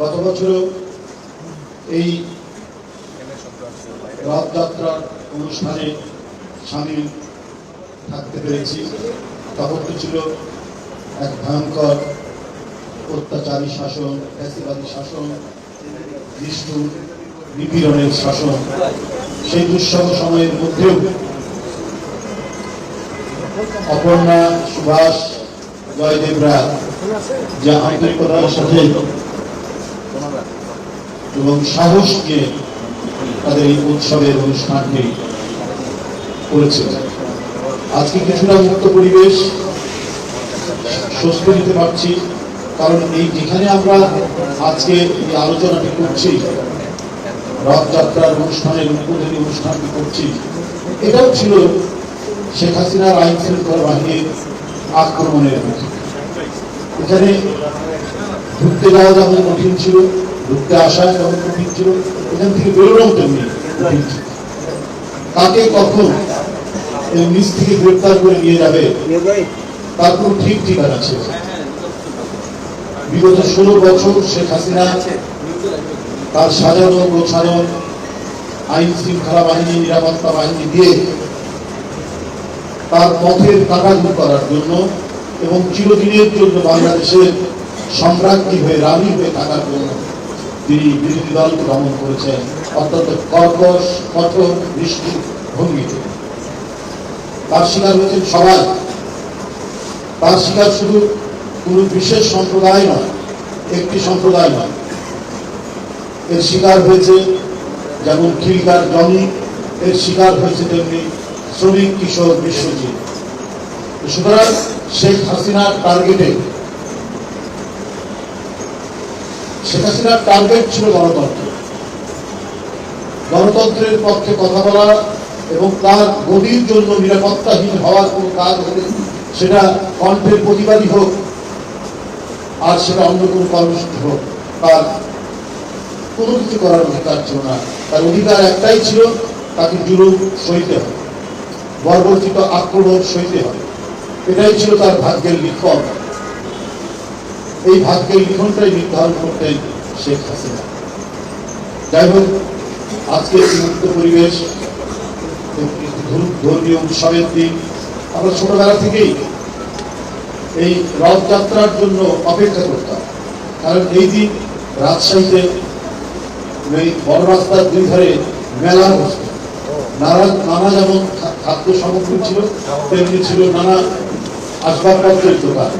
গত বছরও এই রথযাত্রার অনুষ্ঠানে সামিল থাকতে পেরেছি। তখন তো ছিল এক ভয়ঙ্কর অত্যাচারী শাসন, ফ্যাসিবাদী শাসন নিষ্ঠুর নিপীড়নের শাসন। সেই দুঃসহ সময়ের মধ্যেও অপর্ণা সুভাষ জয়দেবরা যে আন্তরিকতার সাথে এবং সাহস নিয়ে তাদের এই উৎসবের অনুষ্ঠানকে করেছে। আজকে কিছুটা মুক্ত পরিবেশ স্বস্তি নিতে পারছি, কারণ এই যেখানে আমরা আজকে এই আলোচনাটি করছি, রথযাত্রার অনুষ্ঠানের উদ্বোধনী অনুষ্ঠানটি করছি, এটাও ছিল শেখ হাসিনার আইন শৃঙ্খলা বাহিনীর আক্রমণের এখানে ঢুকতে যাওয়া যেমন কঠিন ছিল ঢুকতে আসা যেমন কঠিন ছিল, এখান থেকে বেরোনোও তেমনি কঠিন ছিল। তাকে কখন নিচ থেকে গ্রেপ্তার করে নিয়ে যাবে, তার কোনো ঠিক ঠিকানা ছিল বিগত ষোলো বছর শেখ হাসিনা তার সাজানো গোছানো আইন শৃঙ্খলা বাহিনী, নিরাপত্তা বাহিনী দিয়ে তার পথের কাটাঘুর করার জন্য এবং চিরদিনের জন্য বাংলাদেশের সম্রাজ্ঞী হয়ে, রানী হয়ে থাকার জন্য তিনি বিরোধী দলকে দমন করেছেন। অত্যন্ত কর্কশ, কঠোর দৃষ্টি ভঙ্গিতে তার শিকার হয়েছেন সবাই। তার শিকার শুধু কোনো বিশেষ সম্প্রদায় নয়, একটি সম্প্রদায় নয়। এর শিকার হয়েছে যেমন খিলকার জমি, এর শিকার হয়েছে তেমনি শ্রমিক কিশোর বিশ্বজিৎ। সুতরাং শেখ হাসিনার টার্গেটে শেখ হাসিনার টার্গেট ছিল গণতন্ত্র। গণতন্ত্রের পক্ষে কথা বলা এবং তার গতির জন্য নিরাপত্তাহীন হওয়ার কোনো কাজ হলে সেটা কণ্ঠের প্রতিবাদী হোক, আর সেটা অন্য কোনো কর্মসূচি হোক, তার কোনো কিছু করার অধিকার ছিল না। তার অধিকার একটাই ছিল, তাকে জুলুম সইতে হবে, বর্বরচিত আক্রমণ সইতে হবে। এটাই ছিল তার ভাগ্যের লিখন এই ভাগ্যের লিখনটাই নির্ধারণ করতেন শেখ হাসিনা। যাই হোক আজকে মুক্ত পরিবেশ ধর্মীয় উৎসবের দিন। আমরা ছোটবেলা থেকেই এই রথযাত্রার জন্য অপেক্ষা করতাম। কারণ এই দিন রাজশাহীতে এই বড় রাস্তার দুই ধারে মেলা বসত নানা নানা যেমন খাদ্য সামগ্রী ছিল, তেমনি ছিল নানা আসবাবপত্রের দোকান।